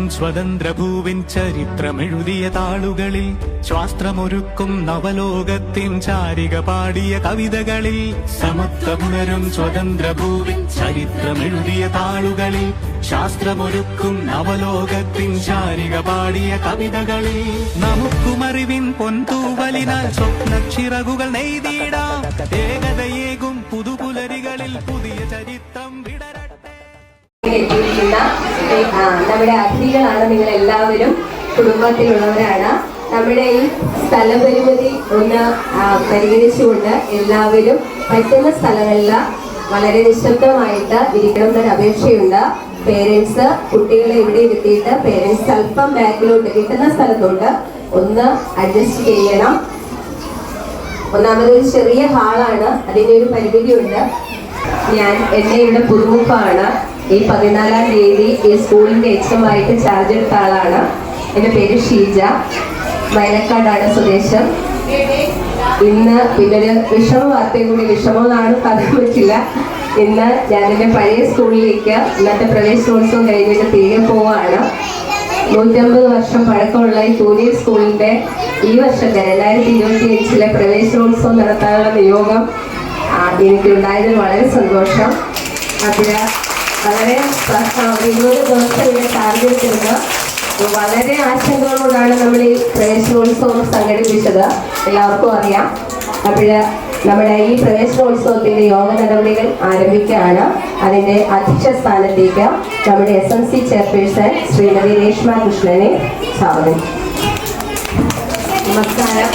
സമത്തമുണരും സ്വതന്ത്രഭൂവിൻ ചരിത്രമെഴുതിയ താളുകളിൽ ശാസ്ത്രമൊരുക്കും നവലോകത്തിൻ ചാരിക പാടിയ കവിതകളിൽ സമത്വമുണരും സ്വതന്ത്രഭൂവിൻ ചരിത്രമെഴുതിയ താളുകളിൽ ശാസ്ത്രമൊരുക്കും നവലോകത്തിൻ ചാരിക പാടിയ കവിതകളിൽ. നമുക്കുമറിവിൻ പൊന്തൂവലിനാൽ സ്വപ്നച്ചിറകുകൾ നെയ്തിടാം. നമ്മുടെ അതിഥികളാണ് നിങ്ങൾ എല്ലാവരും കുടുംബത്തിലുള്ളവരാണ്. നമ്മുടെ ഈ സ്ഥലപരിമിതി ഒന്ന് പരിഗണിച്ചുകൊണ്ട് എല്ലാവരും പറ്റുന്ന സ്ഥലങ്ങളിൽ വളരെ നിശബ്ദമായിട്ട് ഇരിക്കണം എന്നൊരു അപേക്ഷയുണ്ട്. പേരൻസ് കുട്ടികളെ ഇവിടെ ഇരുത്തിയിട്ട് പേരൻസ് അല്പം ബാക്കിലോട്ട് കിട്ടുന്ന സ്ഥലത്തോട്ട് ഒന്ന് അഡ്ജസ്റ്റ് ചെയ്യണം. ഒന്നാമത് ഒരു ചെറിയ ഹാളാണ് അതിന്റെ ഒരു പരിമിതിയുണ്ട്. ഞാൻ എന്റെ ഇവിടെ പുതുമുഖമാണ്. ഈ പതിനാലാം തീയതി ഈ സ്കൂളിന്റെ എച്ചുമായിട്ട് ചാർജ് എടുത്ത ആളാണ്. എന്റെ പേര് ഷീജ. വയനക്കാടാണ് സ്വദേശം ഇന്ന് പിന്നൊരു വിഷമ വാർത്തയും കൂടി വിഷമമാണ് പറയാൻ പറ്റില്ല. ഇന്ന് എന്റെ പഴയ സ്കൂളിലേക്ക് ഇന്നത്തെ പ്രവേശനോത്സവം കഴിഞ്ഞിട്ട് തിരികെ പോവാണ്. നൂറ്റമ്പത് വർഷം പഴക്കമുള്ള ഈ ജൂനിയർ സ്കൂളിന്റെ ഈ വർഷത്തെ രണ്ടായിരത്തി ഇരുപത്തി അഞ്ചിലെ പ്രവേശനോത്സവം നടത്താനുള്ള നിയോഗം എനിക്കുണ്ടായതിൽ വളരെ സന്തോഷം. അതിൽ വളരെ ഇരുപത് ദിവസം ഇവിടെ വളരെ ആശങ്കകളോടാണ് നമ്മൾ ഈ പ്രവേശനോത്സവം സംഘടിപ്പിച്ചത്. എല്ലാവർക്കും അറിയാം. അപ്പോൾ നമ്മുടെ ഈ പ്രവേശനോത്സവത്തിന്റെ യോഗ നടപടികൾ ആരംഭിക്കുകയാണ്. അതിന്റെ അധ്യക്ഷ സ്ഥാനത്തേക്ക് നമ്മുടെ S M C chairperson Shrimati Reshma കൃഷ്ണനെ സ്വാഗതം. നമസ്കാരം.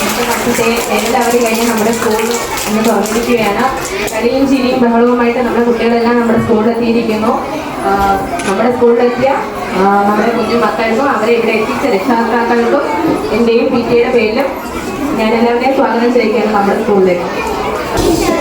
എന്റെ വർഷത്തെ എല്ലാവരും കഴിഞ്ഞ് നമ്മുടെ സ്കൂൾ ഇന്ന് പ്രവർത്തിക്കുകയാണ് കളിയും ചിരിയും ബഹളവുമായിട്ട് നമ്മുടെ കുട്ടികളെല്ലാം നമ്മുടെ സ്കൂളിലെത്തിയിരിക്കുന്നു നമ്മുടെ സ്കൂളിലെത്തിയ നമ്മുടെ കുഞ്ഞു മക്കൾക്കും അവരെ ഇവിടെ എത്തിച്ച രക്ഷാകർത്താക്കൾക്കും എന്റെയും പി ടിയുടെ പേരിലും ഞാൻ എല്ലാവരെയും സ്വാഗതം ചെയ്യുകയാണ് നമ്മുടെ സ്കൂളിലേക്ക്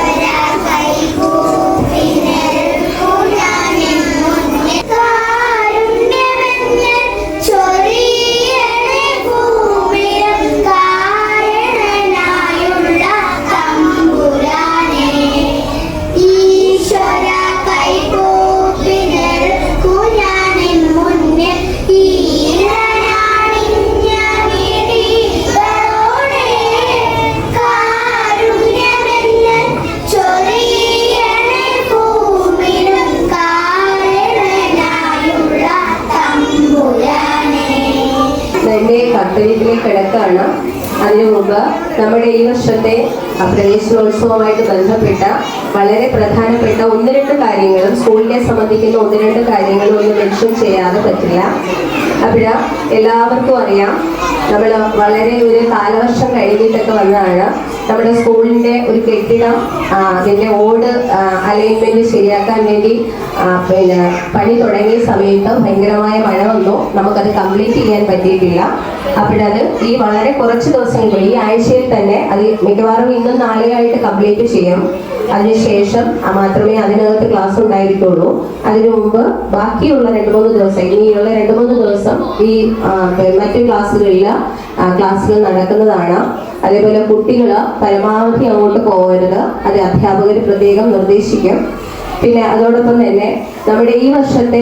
നമ്മുടെ ഈ വർഷത്തെ ആ, പ്രവേശനോത്സവവുമായിട്ട് ബന്ധപ്പെട്ട വളരെ പ്രധാനപ്പെട്ട ഒന്ന് രണ്ട് കാര്യങ്ങളും സ്കൂളിനെ സംബന്ധിക്കുന്ന ഒന്ന് രണ്ട് കാര്യങ്ങളും ഒന്ന് മെൻഷൻ ചെയ്യാതെ പറ്റില്ല. അപ്പോൾ എല്ലാവർക്കും അറിയാം. നമ്മൾ വളരെ ഒരു കാലവർഷം കഴിഞ്ഞിട്ടൊക്കെ വന്നതാണ്. നമ്മുടെ സ്കൂളിന്റെ ഒരു കെട്ടിടം അതിന്റെ ഓട് അലൈൻമെന്റ് ശരിയാക്കാൻ വേണ്ടി പിന്നെ പണി തുടങ്ങിയ സമയത്ത് ഭയങ്കരമായ മഴ വന്നു. നമുക്കത് കംപ്ലീറ്റ് ചെയ്യാൻ പറ്റിയിട്ടില്ല. അപ്പോഴത് ഈ വളരെ കുറച്ച് ദിവസങ്ങൾ ഈ ആഴ്ചയിൽ തന്നെ അത് മിക്കവാറും ഇന്നും നാളെയായിട്ട് കംപ്ലീറ്റ് ചെയ്യാം. അതിനുശേഷം മാത്രമേ അതിനകത്ത് ക്ലാസ് ഉണ്ടായിരിക്കുള്ളൂ. അതിനു മുമ്പ് ബാക്കിയുള്ള രണ്ട് മൂന്ന് ദിവസം ഇനിയുള്ള രണ്ട് മൂന്ന് ദിവസം ഈ മറ്റു ക്ലാസ്സുകളിൽ ക്ലാസ്സുകൾ നടക്കുന്നതാണ്. അതേപോലെ കുട്ടികൾ പരമാവധി അങ്ങോട്ട് പോകരുത്. അത് അധ്യാപകർ പ്രത്യേകം നിർദ്ദേശിക്കും. പിന്നെ അതോടൊപ്പം തന്നെ നമ്മുടെ ഈ വർഷത്തെ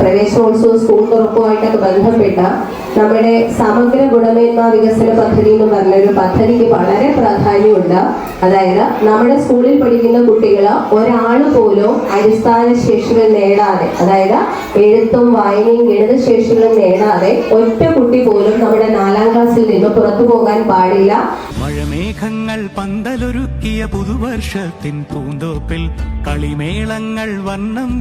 പ്രവേശനോത്സവ സ്കൂൾ തുറപ്പുമായിട്ടൊക്കെ ബന്ധപ്പെട്ട നമ്മുടെ സമഗ്ര ഗുണമേന്മ വികസന പദ്ധതി എന്ന് പറഞ്ഞൊരു പദ്ധതിക്ക് വളരെ പ്രാധാന്യമുണ്ട്. അതായത് നമ്മുടെ സ്കൂളിൽ പഠിക്കുന്ന കുട്ടികൾ ഒരാൾ പോലും അടിസ്ഥാന ശേഷികൾ നേടാതെ അതായത് എഴുത്തും വായനയും ഗണിത ശേഷികളും നേടാതെ ഒറ്റ കുട്ടി പോലും നമ്മുടെ നാലാം ക്ലാസ്സിൽ നിന്ന് പുറത്തു പോകാൻ പാടില്ല. മഴമേഘങ്ങൾ പന്തലൊരുക്കിയ പുതുവർഷത്തിൻ പൂന്തോപ്പിൽ കളിമേളങ്ങൾ വർണം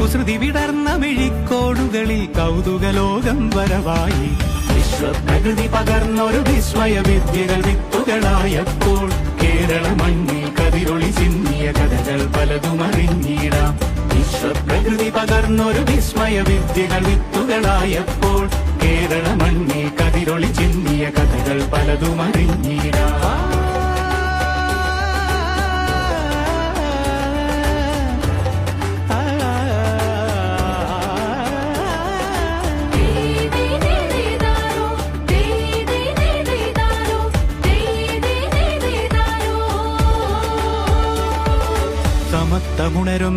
കുസൃതി വിടർന്ന മിഴിക്കോടുകളിൽ കൗതുകലോകം വരവായി. വിശ്വപ്രകൃതി പകർന്നൊരു വിസ്മയ വിദ്യകൾ വിത്തുകളായപ്പോൾ കേരള മണ്ണിൽ കതിരൊളി ചിന്നിയ കഥകൾ പലതും അറിഞ്ഞിടാം. വിശ്വപ്രകൃതി പകർന്നൊരു വിസ്മയ വിദ്യകൾ വിത്തുകളായപ്പോൾ കേരള മണ്ണിൽ കതിരൊളി ചിന്നിയ കഥകൾ പലതും അറിഞ്ഞിടാം.